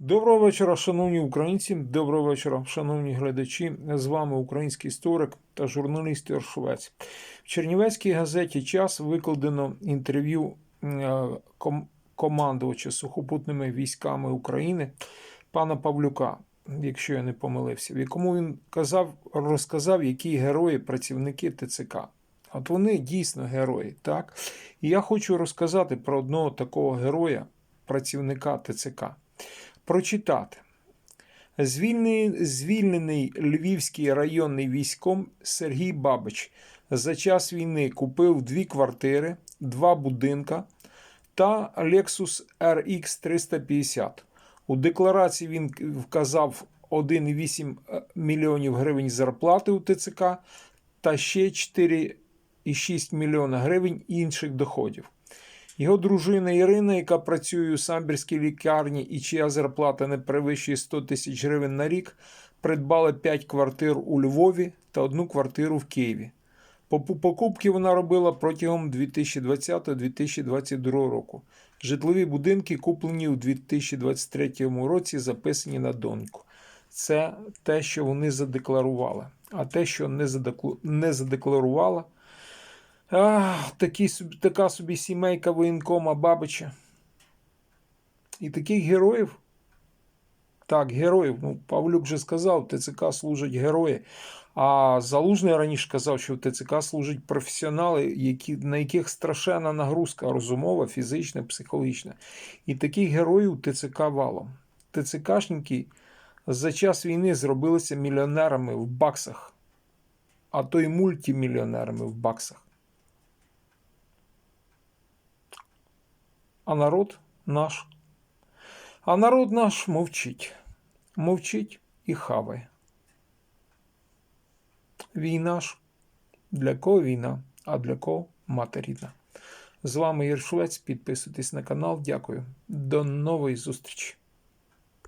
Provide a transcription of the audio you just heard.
Доброго вечора, шановні українці. Доброго вечора, шановні глядачі. З вами український історик та журналіст Ігор В Чернівецькій газеті Час викладено інтерв'ю е, ком- командувача сухопутними військами України пана Павлюка, якщо я не помилився, в якому він казав, розказав, які герої працівники ТЦК. От вони дійсно герої, так? І я хочу розказати про одного такого героя, працівника ТЦК прочитати. Звільнений, звільнений Львівський районний військом Сергій Бабич за час війни купив дві квартири, два будинка та Lexus RX 350. У декларації він вказав 1,8 мільйонів гривень зарплати у ТЦК та ще 4,6 мільйона гривень інших доходів. Його дружина Ірина, яка працює у самбірській лікарні і чия зарплата не перевищує 100 тисяч гривень на рік, придбала 5 квартир у Львові та одну квартиру в Києві. Покупки вона робила протягом 2020-2022 року. Житлові будинки, куплені у 2023 році, записані на доньку. Це те, що вони задекларували. А те, що не задекларувала, Ах, такі, така собі сімейка воєнкома Бабича. І таких героїв. Так, героїв. Ну, Павлюк же сказав, ТЦК служать герої. А Залужний раніше казав, що в ТЦК служать професіонали, які, на яких страшенна нагрузка розумова, фізична, психологічна. І таких героїв ТЦК валом. ТЦКшники за час війни зробилися мільйонерами в баксах, а то й мультимільйонерами в баксах. А народ наш. А народ наш мовчить. Мовчить і хаває. Війна ж. Для кого війна, а для кого мати. З вами Єршвець. Підписуйтесь на канал. Дякую. До нової зустрічі.